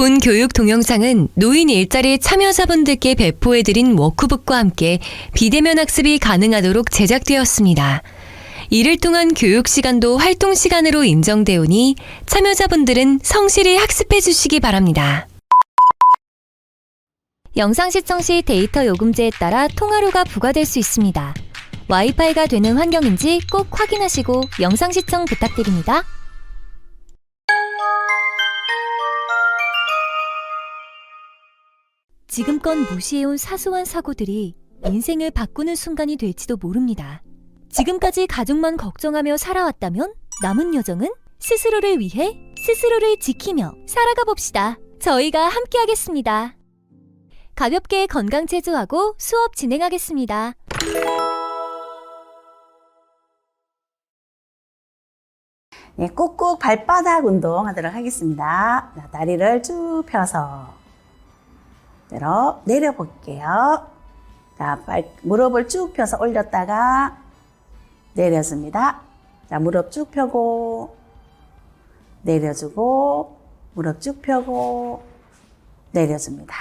본 교육 동영상은 노인 일자리 참여자분들께 배포해드린 워크북과 함께 비대면 학습이 가능하도록 제작되었습니다. 이를 통한 교육 시간도 활동 시간으로 인정되오니 참여자분들은 성실히 학습해 주시기 바랍니다. 영상 시청 시 데이터 요금제에 따라 통화료가 부과될 수 있습니다. 와이파이가 되는 환경인지 꼭 확인하시고 영상 시청 부탁드립니다. 지금껏 무시해온 사소한 사고들이 인생을 바꾸는 순간이 될지도 모릅니다. 지금까지 가족만 걱정하며 살아왔다면 남은 여정은 스스로를 위해 스스로를 지키며 살아가 봅시다. 저희가 함께 하겠습니다. 가볍게 건강 체조하고 수업 진행하겠습니다. 네, 꾹꾹 발바닥 운동 하도록 하겠습니다. 자, 다리를 쭉 펴서 내려, 내려볼게요. 자, 발, 무릎을 쭉 펴서 올렸다가 내려줍니다. 자, 무릎 쭉 펴고 내려주고 무릎 쭉 펴고 내려줍니다.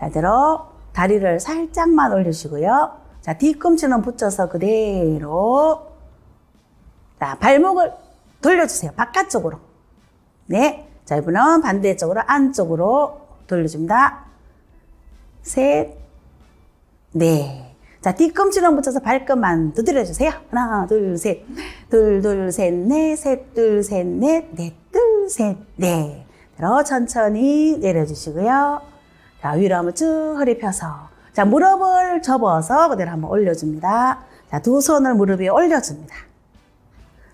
자, 들어 다리를 살짝만 올리시고요. 자, 뒤꿈치는 붙여서 그대로 자, 발목을 돌려주세요. 바깥쪽으로. 네. 자, 이번은 반대쪽으로 안쪽으로 돌려줍니다. 셋, 네. 자, 뒤꿈치는 붙여서 발끝만 두드려 주세요. 하나, 둘, 셋. 둘, 둘, 셋, 넷. 셋, 둘, 셋, 넷. 넷, 둘, 셋, 넷. 들어 천천히 내려주시고요. 자, 위로 한번 쭉 허리 펴서. 자, 무릎을 접어서 그대로 한번 올려줍니다. 자, 두 손을 무릎 위에 올려줍니다.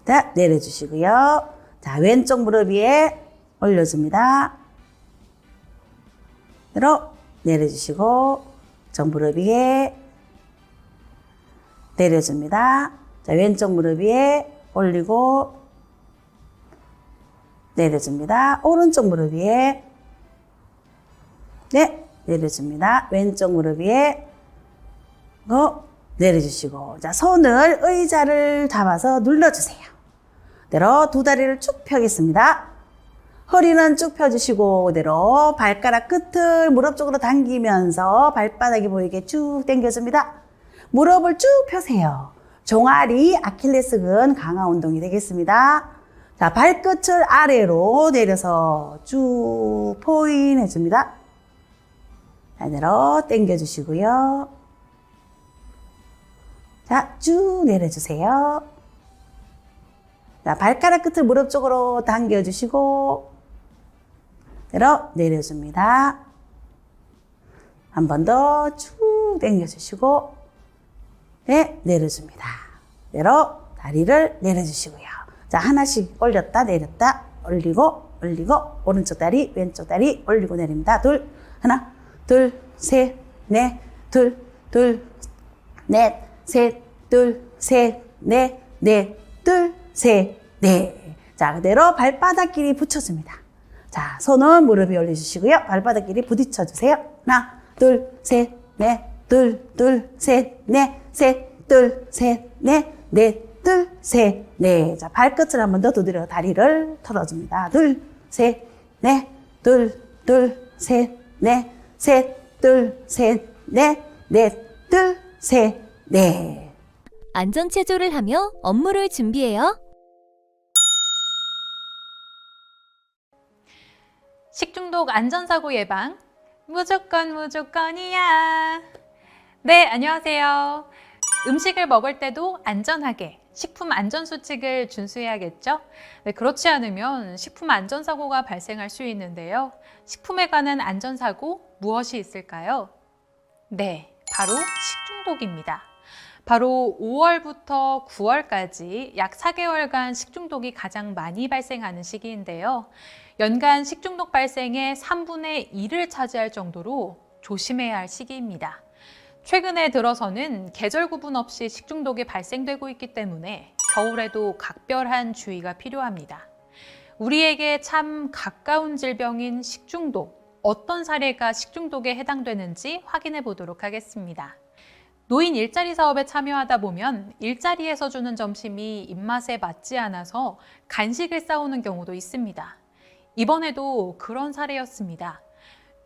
자, 내려주시고요. 자, 왼쪽 무릎 위에 올려줍니다. 들어, 내려주시고, 정 무릎 위에 내려줍니다. 자, 왼쪽 무릎 위에 올리고, 내려줍니다. 오른쪽 무릎 위에, 네, 내려줍니다. 왼쪽 무릎 위에, 고, 내려주시고, 자, 손을 의자를 잡아서 눌러주세요. 그대로 두 다리를 쭉 펴겠습니다. 허리는 쭉 펴주시고 그대로 발가락 끝을 무릎 쪽으로 당기면서 발바닥이 보이게 쭉 당겨줍니다. 무릎을 쭉 펴세요. 종아리, 아킬레스근 강화 운동이 되겠습니다. 자, 발끝을 아래로 내려서 쭉 포인 해줍니다. 자, 그대로 당겨주시고요. 자, 쭉 내려주세요. 자, 발가락 끝을 무릎 쪽으로 당겨주시고, 내려, 내려줍니다. 한 번 더 쭉 당겨주시고, 네, 내려줍니다. 내려, 다리를 내려주시고요. 자, 하나씩 올렸다, 내렸다, 올리고, 올리고, 오른쪽 다리, 왼쪽 다리, 올리고 내립니다. 둘, 하나, 둘, 셋, 넷, 둘, 둘, 넷, 셋, 둘, 셋, 넷, 넷, 둘, 셋, 넷. 자, 그대로 발바닥 길이 붙여줍니다. 자, 손은 무릎 위에 올려주시고요. 발바닥 길이 부딪혀 주세요. 하나, 둘, 셋, 넷, 둘, 둘, 셋, 넷, 셋, 둘, 셋, 넷, 넷, 둘, 셋, 넷. 자, 발끝을 한 번 더 두드려 다리를 털어줍니다. 둘, 셋, 넷, 둘, 둘, 셋, 넷, 셋, 둘, 셋, 넷, 넷, 둘, 셋, 넷. 안전 체조를 하며 업무를 준비해요. 식중독 안전사고 예방 무조건 무조건이야. 네, 안녕하세요. 음식을 먹을 때도 안전하게 식품 안전 수칙을 준수해야겠죠? 네, 그렇지 않으면 식품 안전 사고가 발생할 수 있는데요. 식품에 관한 안전 사고 무엇이 있을까요? 네, 바로 식중독입니다. 바로 5월부터 9월까지 약 4개월간 식중독이 가장 많이 발생하는 시기인데요. 연간 식중독 발생의 3분의 1을 차지할 정도로 조심해야 할 시기입니다. 최근에 들어서는 계절 구분 없이 식중독이 발생되고 있기 때문에 겨울에도 각별한 주의가 필요합니다. 우리에게 참 가까운 질병인 식중독, 어떤 사례가 식중독에 해당되는지 확인해 보도록 하겠습니다. 노인 일자리 사업에 참여하다 보면 일자리에서 주는 점심이 입맛에 맞지 않아서 간식을 싸오는 경우도 있습니다. 이번에도 그런 사례였습니다.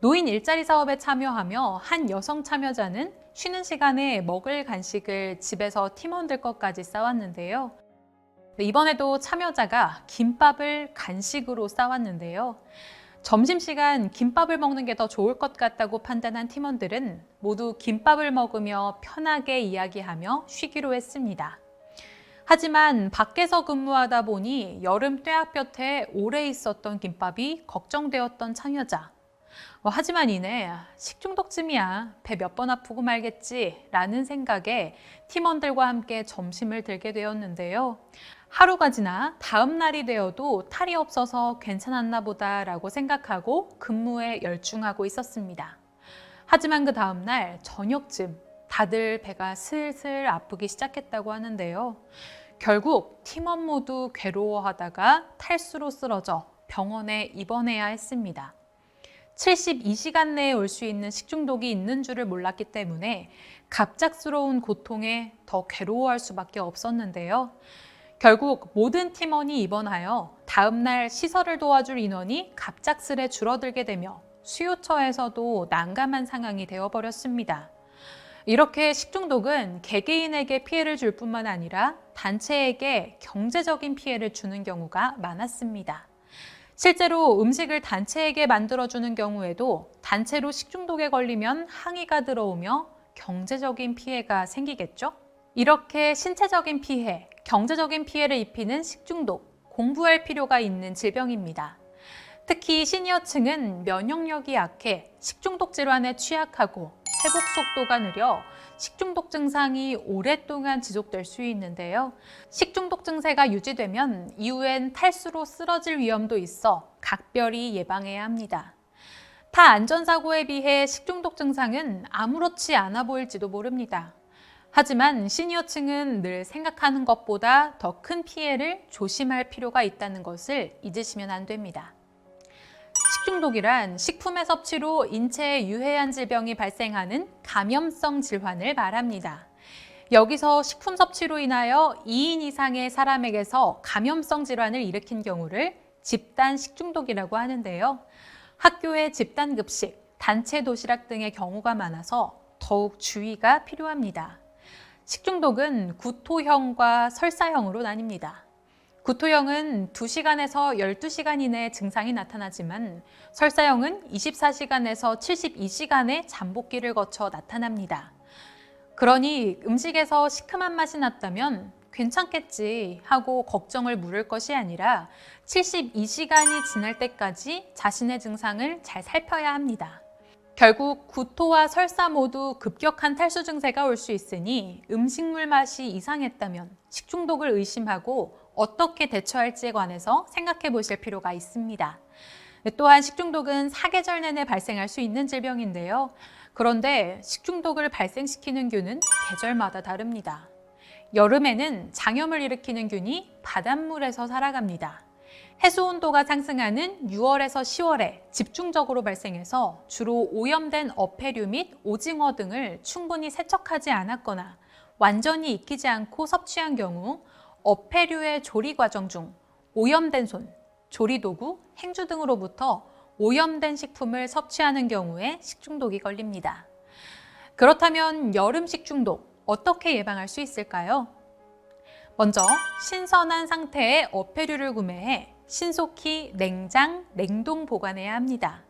노인 일자리 사업에 참여하며 한 여성 참여자는 쉬는 시간에 먹을 간식을 집에서 팀원들 것까지 싸왔는데요. 이번에도 참여자가 김밥을 간식으로 싸왔는데요. 점심시간 김밥을 먹는 게 더 좋을 것 같다고 판단한 팀원들은 모두 김밥을 먹으며 편하게 이야기하며 쉬기로 했습니다. 하지만 밖에서 근무하다 보니 여름 뙤약볕에 오래 있었던 김밥이 걱정되었던 참여자. 어, 하지만 이내 식중독쯤이야 배 몇 번 아프고 말겠지 라는 생각에 팀원들과 함께 점심을 들게 되었는데요. 하루가 지나 다음 날이 되어도 탈이 없어서 괜찮았나 보다라고 생각하고 근무에 열중하고 있었습니다. 하지만 그 다음 날 저녁쯤 다들 배가 슬슬 아프기 시작했다고 하는데요. 결국 팀원 모두 괴로워하다가 탈수로 쓰러져 병원에 입원해야 했습니다. 72시간 내에 올 수 있는 식중독이 있는 줄을 몰랐기 때문에 갑작스러운 고통에 더 괴로워할 수밖에 없었는데요. 결국 모든 팀원이 입원하여 다음날 시설을 도와줄 인원이 갑작스레 줄어들게 되며 수요처에서도 난감한 상황이 되어버렸습니다. 이렇게 식중독은 개개인에게 피해를 줄 뿐만 아니라 단체에게 경제적인 피해를 주는 경우가 많았습니다. 실제로 음식을 단체에게 만들어주는 경우에도 단체로 식중독에 걸리면 항의가 들어오며 경제적인 피해가 생기겠죠? 이렇게 신체적인 피해, 경제적인 피해를 입히는 식중독, 공부할 필요가 있는 질병입니다. 특히 시니어층은 면역력이 약해 식중독 질환에 취약하고 회복 속도가 느려 식중독 증상이 오랫동안 지속될 수 있는데요. 식중독 증세가 유지되면 이후엔 탈수로 쓰러질 위험도 있어 각별히 예방해야 합니다. 타 안전사고에 비해 식중독 증상은 아무렇지 않아 보일지도 모릅니다. 하지만 시니어층은 늘 생각하는 것보다 더 큰 피해를 조심할 필요가 있다는 것을 잊으시면 안 됩니다. 식중독이란 식품의 섭취로 인체에 유해한 질병이 발생하는 감염성 질환을 말합니다. 여기서 식품 섭취로 인하여 2인 이상의 사람에게서 감염성 질환을 일으킨 경우를 집단 식중독이라고 하는데요. 학교의 집단 급식, 단체 도시락 등의 경우가 많아서 더욱 주의가 필요합니다. 식중독은 구토형과 설사형으로 나뉩니다. 구토형은 2시간에서 12시간 이내 증상이 나타나지만 설사형은 24시간에서 72시간의 잠복기를 거쳐 나타납니다. 그러니 음식에서 시큼한 맛이 났다면 괜찮겠지 하고 걱정을 물을 것이 아니라 72시간이 지날 때까지 자신의 증상을 잘 살펴야 합니다. 결국 구토와 설사 모두 급격한 탈수 증세가 올 수 있으니 음식물 맛이 이상했다면 식중독을 의심하고 어떻게 대처할지에 관해서 생각해 보실 필요가 있습니다. 또한 식중독은 사계절 내내 발생할 수 있는 질병인데요. 그런데 식중독을 발생시키는 균은 계절마다 다릅니다. 여름에는 장염을 일으키는 균이 바닷물에서 살아갑니다. 해수 온도가 상승하는 6월에서 10월에 집중적으로 발생해서 주로 오염된 어패류 및 오징어 등을 충분히 세척하지 않았거나 완전히 익히지 않고 섭취한 경우 어패류의 조리 과정 중 오염된 손, 조리 도구, 행주 등으로부터 오염된 식품을 섭취하는 경우에 식중독이 걸립니다. 그렇다면 여름 식중독 어떻게 예방할 수 있을까요? 먼저 신선한 상태의 어패류를 구매해 신속히 냉장, 냉동 보관해야 합니다.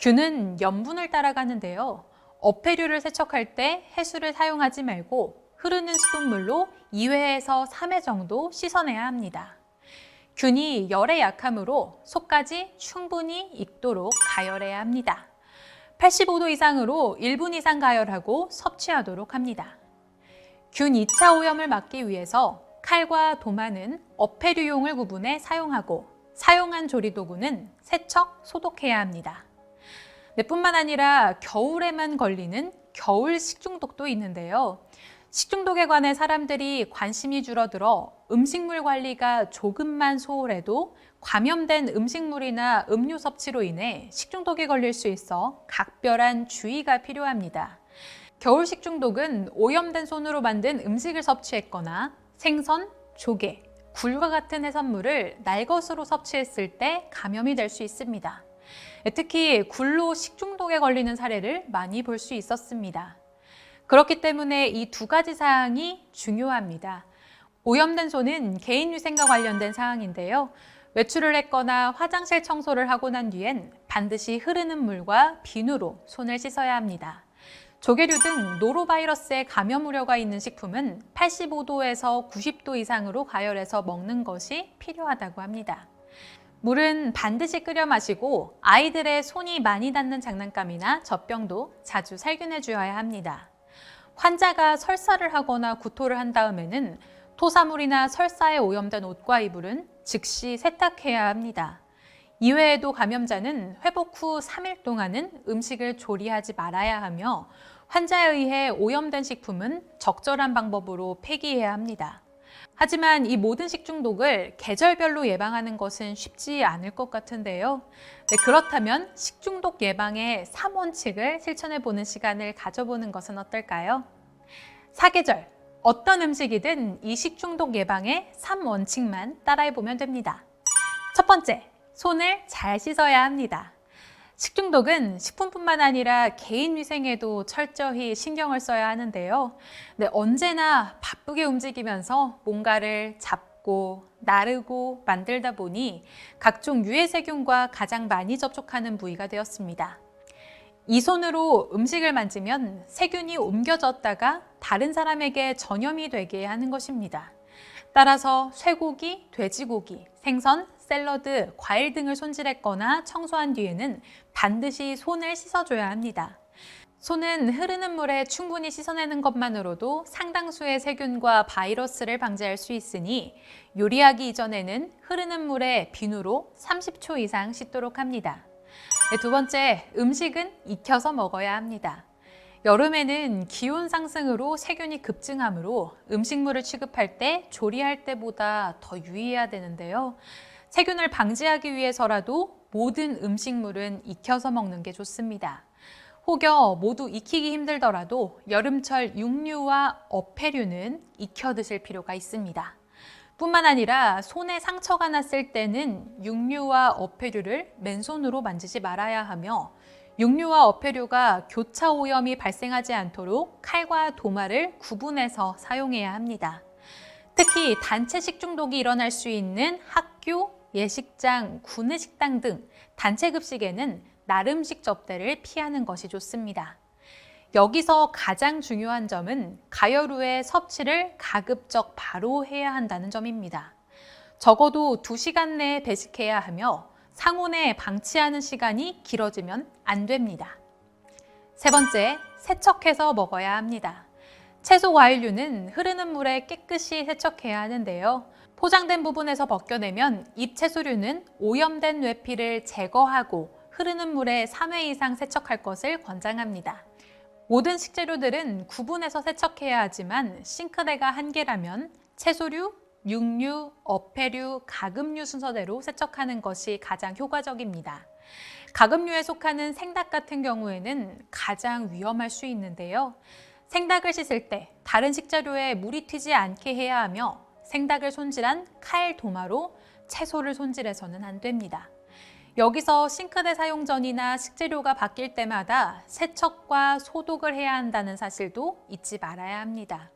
균은 염분을 따라가는데요. 어패류를 세척할 때 해수를 사용하지 말고 흐르는 수돗물로 2회에서 3회 정도 씻어내야 합니다. 균이 열에 약하므로 속까지 충분히 익도록 가열해야 합니다. 85도 이상으로 1분 이상 가열하고 섭취하도록 합니다. 균 2차 오염을 막기 위해서 칼과 도마는 어패류용을 구분해 사용하고 사용한 조리도구는 세척, 소독해야 합니다. 네, 뿐만 아니라 겨울에만 걸리는 겨울 식중독도 있는데요. 식중독에 관해 사람들이 관심이 줄어들어 음식물 관리가 조금만 소홀해도 감염된 음식물이나 음료 섭취로 인해 식중독에 걸릴 수 있어 각별한 주의가 필요합니다. 겨울 식중독은 오염된 손으로 만든 음식을 섭취했거나 생선, 조개, 굴과 같은 해산물을 날것으로 섭취했을 때 감염이 될 수 있습니다. 특히 굴로 식중독에 걸리는 사례를 많이 볼 수 있었습니다. 그렇기 때문에 이 두 가지 사항이 중요합니다. 오염된 손은 개인위생과 관련된 사항인데요. 외출을 했거나 화장실 청소를 하고 난 뒤엔 반드시 흐르는 물과 비누로 손을 씻어야 합니다. 조개류 등 노로바이러스의 감염 우려가 있는 식품은 85도에서 90도 이상으로 가열해서 먹는 것이 필요하다고 합니다. 물은 반드시 끓여 마시고 아이들의 손이 많이 닿는 장난감이나 젖병도 자주 살균해 주어야 합니다. 환자가 설사를 하거나 구토를 한 다음에는 토사물이나 설사에 오염된 옷과 이불은 즉시 세탁해야 합니다. 이외에도 감염자는 회복 후 3일 동안은 음식을 조리하지 말아야 하며 환자에 의해 오염된 식품은 적절한 방법으로 폐기해야 합니다. 하지만 이 모든 식중독을 계절별로 예방하는 것은 쉽지 않을 것 같은데요. 네, 그렇다면 식중독 예방의 3원칙을 실천해 보는 시간을 가져보는 것은 어떨까요? 사계절, 어떤 음식이든 이 식중독 예방의 3원칙만 따라해 보면 됩니다. 첫 번째, 손을 잘 씻어야 합니다. 식중독은 식품뿐만 아니라 개인 위생에도 철저히 신경을 써야 하는데요. 네, 언제나 바쁘게 움직이면서 뭔가를 잡고 나르고 만들다 보니 각종 유해 세균과 가장 많이 접촉하는 부위가 되었습니다. 이 손으로 음식을 만지면 세균이 옮겨졌다가 다른 사람에게 전염이 되게 하는 것입니다. 따라서 쇠고기, 돼지고기, 생선, 샐러드, 과일 등을 손질했거나 청소한 뒤에는 반드시 손을 씻어줘야 합니다. 손은 흐르는 물에 충분히 씻어내는 것만으로도 상당수의 세균과 바이러스를 방지할 수 있으니 요리하기 이전에는 흐르는 물에 비누로 30초 이상 씻도록 합니다. 네, 두 번째, 음식은 익혀서 먹어야 합니다. 여름에는 기온 상승으로 세균이 급증하므로 음식물을 취급할 때 조리할 때보다 더 유의해야 되는데요. 세균을 방지하기 위해서라도 모든 음식물은 익혀서 먹는 게 좋습니다. 혹여 모두 익히기 힘들더라도 여름철 육류와 어패류는 익혀 드실 필요가 있습니다. 뿐만 아니라 손에 상처가 났을 때는 육류와 어패류를 맨손으로 만지지 말아야 하며 육류와 어패류가 교차 오염이 발생하지 않도록 칼과 도마를 구분해서 사용해야 합니다. 특히 단체 식중독이 일어날 수 있는 학교, 예식장, 구내식당 등 단체 급식에는 나름식 접대를 피하는 것이 좋습니다. 여기서 가장 중요한 점은 가열 후에 섭취를 가급적 바로 해야 한다는 점입니다. 적어도 2시간 내에 배식해야 하며 상온에 방치하는 시간이 길어지면 안 됩니다. 세 번째, 세척해서 먹어야 합니다. 채소 과일류는 흐르는 물에 깨끗이 세척해야 하는데요. 포장된 부분에서 벗겨내면 잎 채소류는 오염된 뇌피를 제거하고 흐르는 물에 3회 이상 세척할 것을 권장합니다. 모든 식재료들은 구분해서 세척해야 하지만 싱크대가 한 개라면 채소류, 육류, 어패류, 가금류 순서대로 세척하는 것이 가장 효과적입니다. 가금류에 속하는 생닭 같은 경우에는 가장 위험할 수 있는데요. 생닭을 씻을 때 다른 식재료에 물이 튀지 않게 해야 하며 생닭을 손질한 칼 도마로 채소를 손질해서는 안 됩니다. 여기서 싱크대 사용 전이나 식재료가 바뀔 때마다 세척과 소독을 해야 한다는 사실도 잊지 말아야 합니다.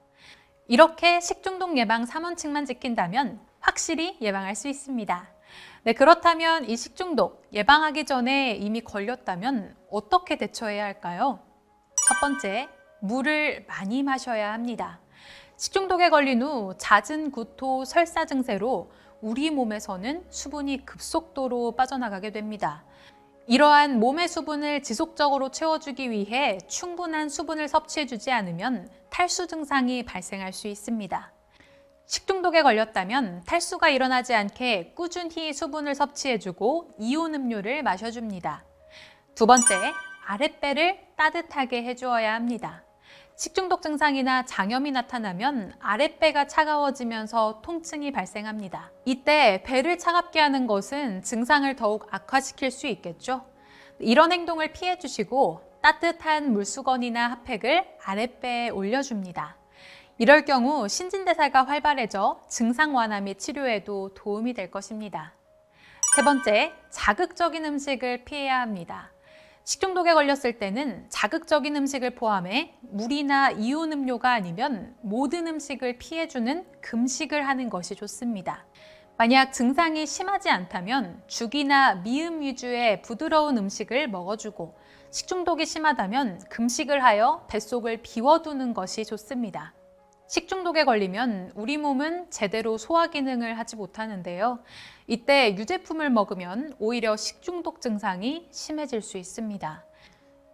이렇게 식중독 예방 3원칙만 지킨다면 확실히 예방할 수 있습니다. 네, 그렇다면 이 식중독 예방하기 전에 이미 걸렸다면 어떻게 대처해야 할까요? 첫 번째, 물을 많이 마셔야 합니다. 식중독에 걸린 후 잦은 구토, 설사 증세로 우리 몸에서는 수분이 급속도로 빠져나가게 됩니다. 이러한 몸의 수분을 지속적으로 채워주기 위해 충분한 수분을 섭취해주지 않으면 탈수 증상이 발생할 수 있습니다. 식중독에 걸렸다면 탈수가 일어나지 않게 꾸준히 수분을 섭취해주고 이온 음료를 마셔줍니다. 두 번째, 아랫배를 따뜻하게 해주어야 합니다. 식중독 증상이나 장염이 나타나면 아랫배가 차가워지면서 통증이 발생합니다. 이때 배를 차갑게 하는 것은 증상을 더욱 악화시킬 수 있겠죠. 이런 행동을 피해 주시고 따뜻한 물수건이나 핫팩을 아랫배에 올려줍니다. 이럴 경우 신진대사가 활발해져 증상 완화 및 치료에도 도움이 될 것입니다. 세 번째, 자극적인 음식을 피해야 합니다. 식중독에 걸렸을 때는 자극적인 음식을 포함해 물이나 이온 음료가 아니면 모든 음식을 피해주는 금식을 하는 것이 좋습니다. 만약 증상이 심하지 않다면 죽이나 미음 위주의 부드러운 음식을 먹어주고 식중독이 심하다면 금식을 하여 뱃속을 비워두는 것이 좋습니다. 식중독에 걸리면 우리 몸은 제대로 소화 기능을 하지 못하는데요. 이때 유제품을 먹으면 오히려 식중독 증상이 심해질 수 있습니다.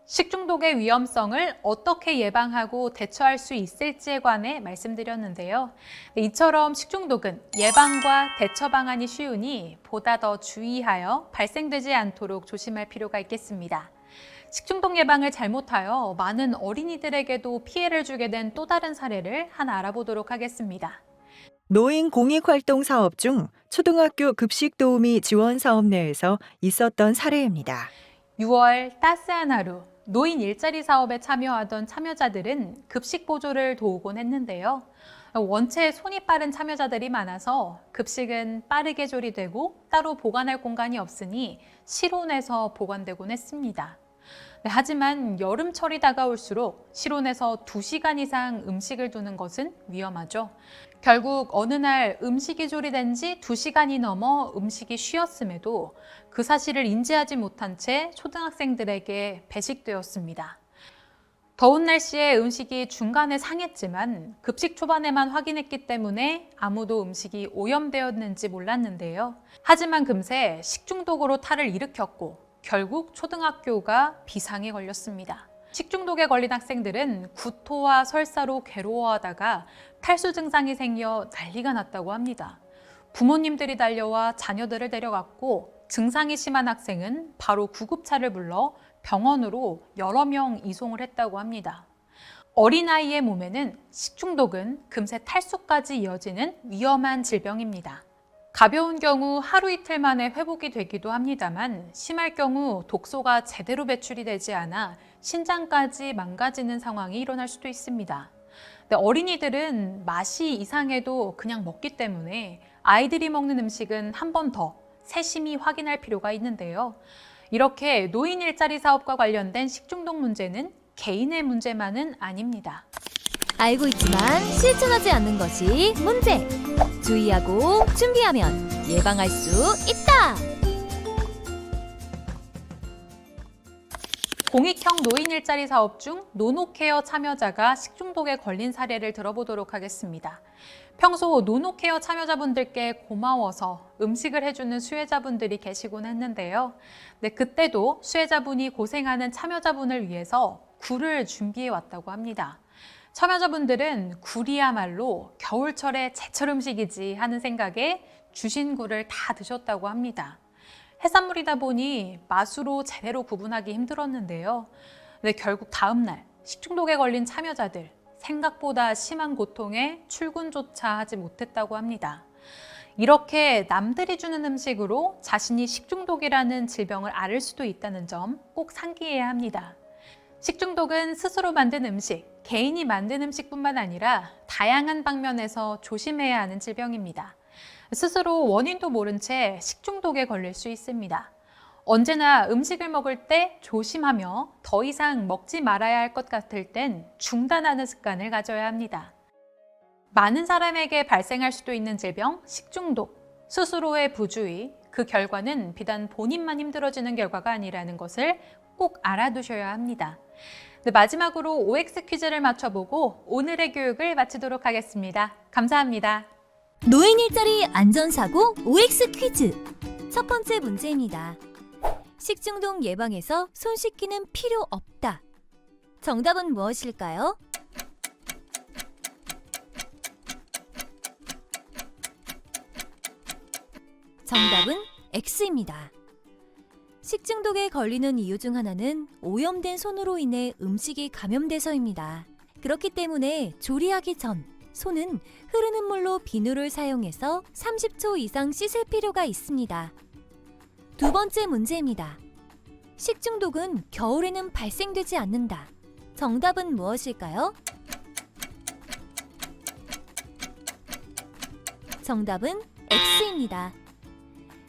식중독의 위험성을 어떻게 예방하고 대처할 수 있을지에 관해 말씀드렸는데요. 이처럼 식중독은 예방과 대처 방안이 쉬우니 보다 더 주의하여 발생되지 않도록 조심할 필요가 있겠습니다. 식중독 예방을 잘못하여 많은 어린이들에게도 피해를 주게 된 또 다른 사례를 하나 알아보도록 하겠습니다. 노인 공익활동 사업 중 초등학교 급식 도우미 지원 사업 내에서 있었던 사례입니다. 6월 따스한 하루 노인 일자리 사업에 참여하던 참여자들은 급식 보조를 도우곤 했는데요. 원체 손이 빠른 참여자들이 많아서 급식은 빠르게 조리되고 따로 보관할 공간이 없으니 실온에서 보관되곤 했습니다. 네, 하지만 여름철이 다가올수록 실온에서 2시간 이상 음식을 두는 것은 위험하죠. 결국 어느 날 음식이 조리된 지 2시간이 넘어 음식이 쉬었음에도 그 사실을 인지하지 못한 채 초등학생들에게 배식되었습니다. 더운 날씨에 음식이 중간에 상했지만 급식 초반에만 확인했기 때문에 아무도 음식이 오염되었는지 몰랐는데요. 하지만 금세 식중독으로 탈을 일으켰고 결국 초등학교가 비상에 걸렸습니다. 식중독에 걸린 학생들은 구토와 설사로 괴로워하다가 탈수 증상이 생겨 난리가 났다고 합니다. 부모님들이 달려와 자녀들을 데려갔고 증상이 심한 학생은 바로 구급차를 불러 병원으로 여러 명 이송을 했다고 합니다. 어린아이의 몸에는 식중독은 금세 탈수까지 이어지는 위험한 질병입니다. 가벼운 경우 하루 이틀 만에 회복이 되기도 합니다만 심할 경우 독소가 제대로 배출이 되지 않아 신장까지 망가지는 상황이 일어날 수도 있습니다. 어린이들은 맛이 이상해도 그냥 먹기 때문에 아이들이 먹는 음식은 한 번 더 세심히 확인할 필요가 있는데요. 이렇게 노인 일자리 사업과 관련된 식중독 문제는 개인의 문제만은 아닙니다. 알고 있지만 실천하지 않는 것이 문제. 주의하고 준비하면 예방할 수 있다. 공익형 노인 일자리 사업 중 노노케어 참여자가 식중독에 걸린 사례를 들어보도록 하겠습니다. 평소 노노케어 참여자분들께 고마워서 음식을 해주는 수혜자분들이 계시곤 했는데요. 네, 그때도 수혜자분이 고생하는 참여자분을 위해서 굴을 준비해 왔다고 합니다. 참여자분들은 굴이야말로 겨울철의 제철 음식이지 하는 생각에 주신 굴을 다 드셨다고 합니다. 해산물이다 보니 맛으로 제대로 구분하기 힘들었는데요. 네, 결국 다음날 식중독에 걸린 참여자들 생각보다 심한 고통에 출근조차 하지 못했다고 합니다. 이렇게 남들이 주는 음식으로 자신이 식중독이라는 질병을 앓을 수도 있다는 점 꼭 상기해야 합니다. 식중독은 스스로 만든 음식, 개인이 만든 음식뿐만 아니라 다양한 방면에서 조심해야 하는 질병입니다. 스스로 원인도 모른 채 식중독에 걸릴 수 있습니다. 언제나 음식을 먹을 때 조심하며 더 이상 먹지 말아야 할 것 같을 땐 중단하는 습관을 가져야 합니다. 많은 사람에게 발생할 수도 있는 질병, 식중독, 스스로의 부주의, 그 결과는 비단 본인만 힘들어지는 결과가 아니라는 것을 꼭 알아두셔야 합니다. 네, 마지막으로 OX 퀴즈를 맞춰보고 오늘의 교육을 마치도록 하겠습니다. 감사합니다. 노인 일자리 안전사고 OX 퀴즈. 첫 번째 문제입니다. 식중독 예방에서 손 씻기는 필요 없다. 정답은 무엇일까요? 정답은 X입니다. 식중독에 걸리는 이유 중 하나는 오염된 손으로 인해 음식이 감염돼서입니다. 그렇기 때문에 조리하기 전 손은 흐르는 물로 비누를 사용해서 30초 이상 씻을 필요가 있습니다. 두 번째 문제입니다. 식중독은 겨울에는 발생되지 않는다. 정답은 무엇일까요? 정답은 X입니다.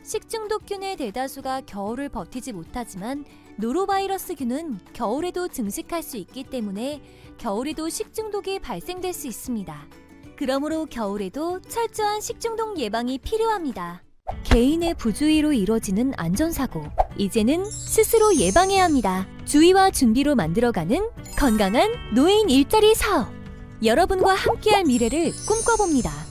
식중독균의 대다수가 겨울을 버티지 못하지만 노로바이러스균은 겨울에도 증식할 수 있기 때문에 겨울에도 식중독이 발생될 수 있습니다. 그러므로 겨울에도 철저한 식중독 예방이 필요합니다. 개인의 부주의로 이뤄지는 안전사고. 이제는 스스로 예방해야 합니다. 주의와 준비로 만들어가는 건강한 노인 일자리 사업. 여러분과 함께할 미래를 꿈꿔봅니다.